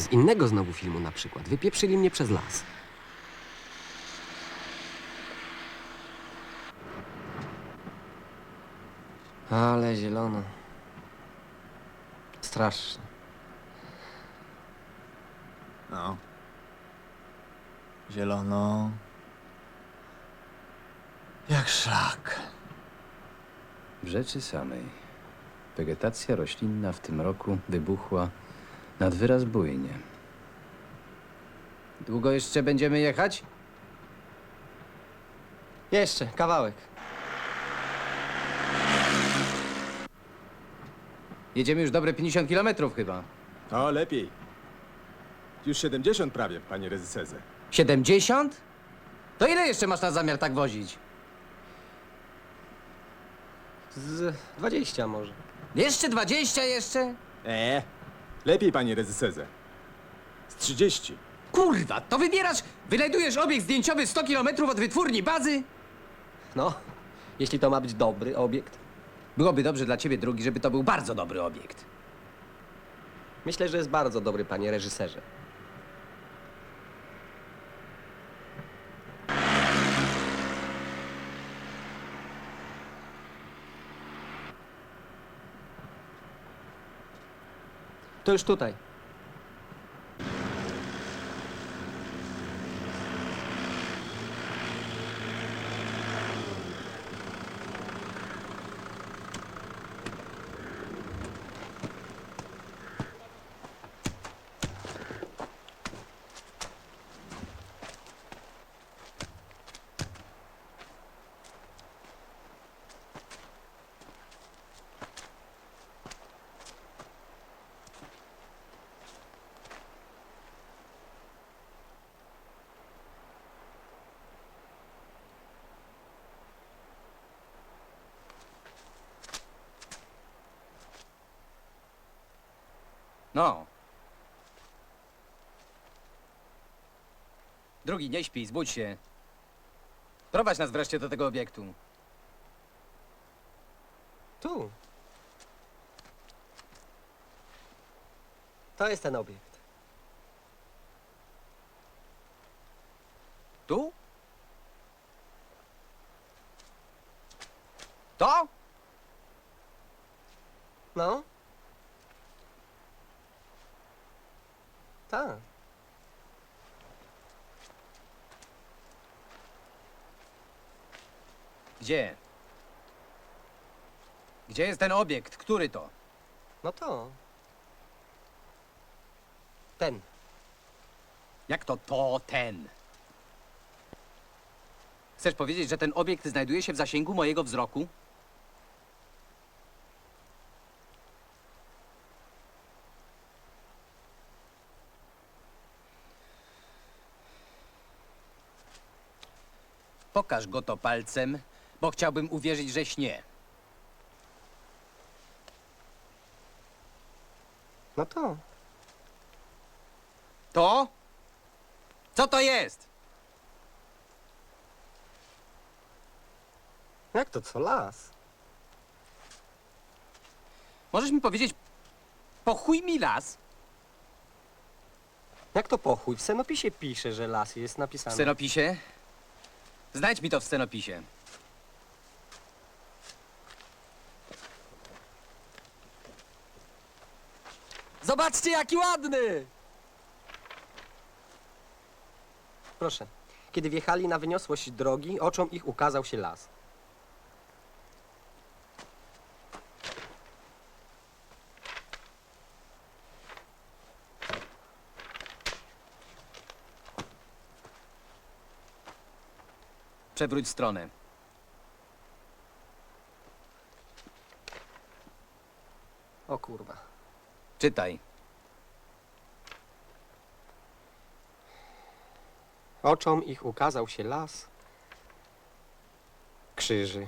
Z innego znowu filmu na przykład. Wypieprzyli mnie przez las. Ale zielono. Strasznie. No. Zielono. Jak szlak. W rzeczy samej. Wegetacja roślinna w tym roku wybuchła nad wyraz bujnie. Długo jeszcze będziemy jechać? Jeszcze, kawałek. Jedziemy już dobre 50 kilometrów chyba. O, lepiej. Już 70 prawie, panie rezyserze. 70? To ile jeszcze masz na zamiar tak wozić? Z 20 może. Jeszcze 20 jeszcze? Eee, lepiej, panie rezyserze. Z 30. Kurwa, to wybierasz, wynajdujesz obiekt zdjęciowy 100 kilometrów od wytwórni bazy? No, jeśli to ma być dobry obiekt. Byłoby dobrze dla ciebie, drugi, żeby to był bardzo dobry obiekt. Myślę, że jest bardzo dobry, panie reżyserze. To już No. Drugi, nie śpi, zbudź się. Prowadź nas wreszcie do tego obiektu. Tu. To jest ten obiekt. Tu? To? No. Tak. Gdzie? Gdzie jest ten obiekt? Który to? No to. Ten. Jak to to ten? Chcesz powiedzieć, że ten obiekt znajduje się w zasięgu mojego wzroku? Pokaż go to palcem, bo chciałbym uwierzyć, że śnie. No to. To? Co to jest? Jak to co? Las. Możesz mi powiedzieć, po chuj mi las? Jak to pochuj? W scenopisie pisze, że las jest W napisane. scenopisie? Znajdź mi to w scenopisie. Zobaczcie, jaki ładny! Proszę. Kiedy wjechali na wyniosłość drogi, oczom ich ukazał się las. Przewróć stronę. O kurwa. Czytaj. Oczom ich ukazał się las. Krzyży.